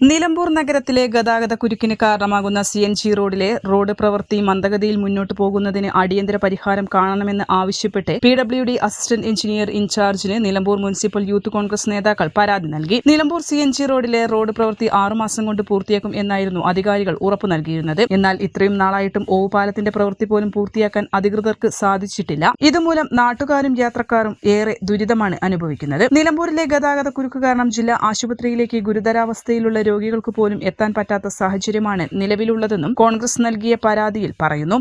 Nilambur നഗരത്തിലെ ഗതാഗത കുരുക്കിന് കാരണമാകുന്ന സി എൻ ജി റോഡിലെ റോഡ് പ്രവൃത്തി മന്ദഗതിയിൽ മുന്നോട്ട് പോകുന്നതിന് അടിയന്തര പരിഹാരം കാണണമെന്ന് ആവശ്യപ്പെട്ട് P W D assistant engineer ഇൻചാർജിന് Nilambur municipal youth Congress നേതാക്കൾ പരാതി നൽകി. നിലമ്പൂർ സി എൻ ജി റോഡിലെ റോഡ് പ്രവൃത്തി ആറുമാസം കൊണ്ട് പൂർത്തിയാക്കും എന്നായിരുന്നു അധികാരികൾ ഉറപ്പു നൽകിയിരുന്നത്. എന്നാൽ ഇത്രയും നാളായിട്ടും ഓവുപാലത്തിന്റെ പ്രവൃത്തി പോലും പൂർത്തിയാക്കാൻ അധികൃതർക്ക് സാധിച്ചിട്ടില്ല. ഇതുമൂലം നാട്ടുകാരും യാത്രക്കാരും ഏറെ ദുരിതമാണ് അനുഭവിക്കുന്നത്. നിലമ്പൂരിലെ ഗതാഗത കുരുക്ക് കാരണം ജില്ലാ ആശുപത്രിയിലേക്ക് ഗുരുതരാവസ്ഥയിലുള്ള രോഗികൾക്ക് പോലും എത്താൻ പറ്റാത്ത സാഹചര്യമാണ് നിലവിലുള്ളതെന്നും കോൺഗ്രസ് നൽകിയ പരാതിയിൽ പറയുന്നു.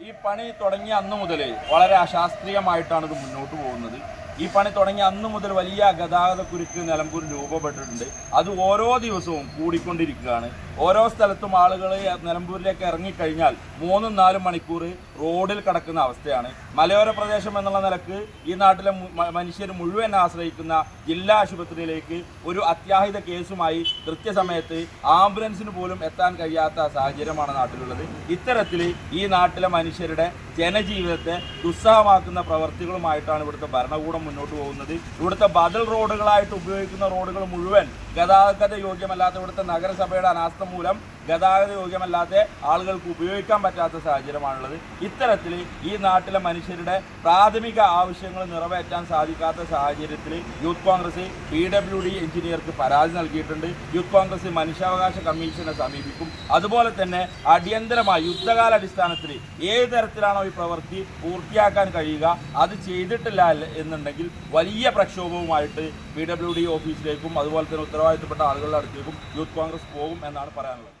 ഈ പണി തുടങ്ങിയ അന്ന് മുതൽ വളരെ അശാസ്ത്രീയമായിട്ടാണ് ഇത് മുന്നോട്ട് പോകുന്നത്. ഈ പണി തുടങ്ങി അന്ന് മുതൽ വലിയ ഗതാഗത കുരുക്ക് നിലമ്പൂർ രൂപപ്പെട്ടിട്ടുണ്ട്. അത് ഓരോ ദിവസവും കൂടിക്കൊണ്ടിരിക്കുകയാണ്. ഓരോ സ്ഥലത്തും ആളുകൾ നിലമ്പൂരിലേക്ക് ഇറങ്ങിക്കഴിഞ്ഞാൽ മൂന്നും നാലും മണിക്കൂർ റോഡിൽ കിടക്കുന്ന അവസ്ഥയാണ്. മലയോര പ്രദേശം എന്നുള്ള നിലയ്ക്ക് ഈ നാട്ടിലെ മനുഷ്യർ മുഴുവൻ ആശ്രയിക്കുന്ന ജില്ലാ ആശുപത്രിയിലേക്ക് ഒരു അത്യാഹിത കേസുമായി കൃത്യസമയത്ത് ആംബുലൻസിന് പോലും എത്താൻ കഴിയാത്ത സാഹചര്യമാണ് നാട്ടിലുള്ളത്. ഇത്തരത്തിൽ ഈ നാട്ടിലെ മനുഷ്യരുടെ ജനജീവിതത്തെ ദുസ്സഹമാക്കുന്ന പ്രവർത്തികളുമായിട്ടാണ് ഇവിടുത്തെ ഭരണകൂടം മുന്നോട്ട് പോകുന്നത്. ഇവിടുത്തെ ബദൽ റോഡുകളായിട്ട് ഉപയോഗിക്കുന്ന റോഡുകൾ മുഴുവൻ ഗതാഗത യോഗ്യമല്ലാത്ത ഇവിടുത്തെ നഗരസഭയുടെ അനാസ്ഥ മൂലം ഗതാഗത യോഗ്യമല്ലാത്ത ആളുകൾക്ക് ഉപയോഗിക്കാൻ പറ്റാത്ത സാഹചര്യമാണുള്ളത്. ഇത്തരത്തിൽ ഈ നാട്ടിലെ മനുഷ്യരുടെ പ്രാഥമിക ആവശ്യങ്ങൾ നിറവേറ്റാൻ സാധിക്കാത്ത സാഹചര്യത്തിൽ youth Congress P W D എഞ്ചിനീയർക്ക് പരാതി നൽകിയിട്ടുണ്ട്. യൂത്ത് കോൺഗ്രസ് മനുഷ്യാവകാശ കമ്മീഷനെ സമീപിക്കും. അതുപോലെ തന്നെ അടിയന്തരമായി യുദ്ധകാലാടിസ്ഥാനത്തിൽ ഏത് തരത്തിലാണോ ഈ പ്രവൃത്തി പൂർത്തിയാക്കാൻ കഴിയുക അത് ചെയ്തിട്ടില്ല എന്നുണ്ടെങ്കിൽ വലിയ പ്രക്ഷോഭവുമായിട്ട് പി ഡബ്ല്യു ഡി ഓഫീസിലേക്കും അതുപോലെ തന്നെ ഉത്തരവാദിത്തപ്പെട്ട ആളുകളുടെ അടുത്തേക്കും യൂത്ത് കോൺഗ്രസ് പോകും എന്നാണ് പറയാനുള്ളത്.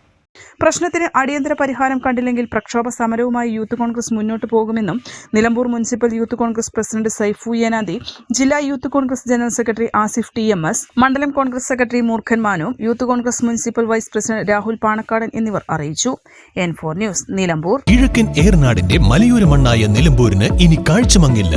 പ്രശ്നത്തിന് അടിയന്തര പരിഹാരം കണ്ടില്ലെങ്കിൽ പ്രക്ഷോഭ സമരവുമായി യൂത്ത് കോൺഗ്രസ് മുന്നോട്ട് പോകുമെന്നും Nilambur municipal youth Congress president Saifu Yanadi ജില്ലാ youth Congress general secretary Asif T M S മണ്ഡലം Congress secretary Moorkhan Manu youth Congress municipal vice president Rahul Panakkadan എന്നിവർ അറിയിച്ചു. N four news Nilambur. കിഴക്കൻ ഏറനാടിന്റെ മലയോര മണ്ണായ നിലമ്പൂരിന് ഇനി കാഴ്ചമങ്ങില്ല.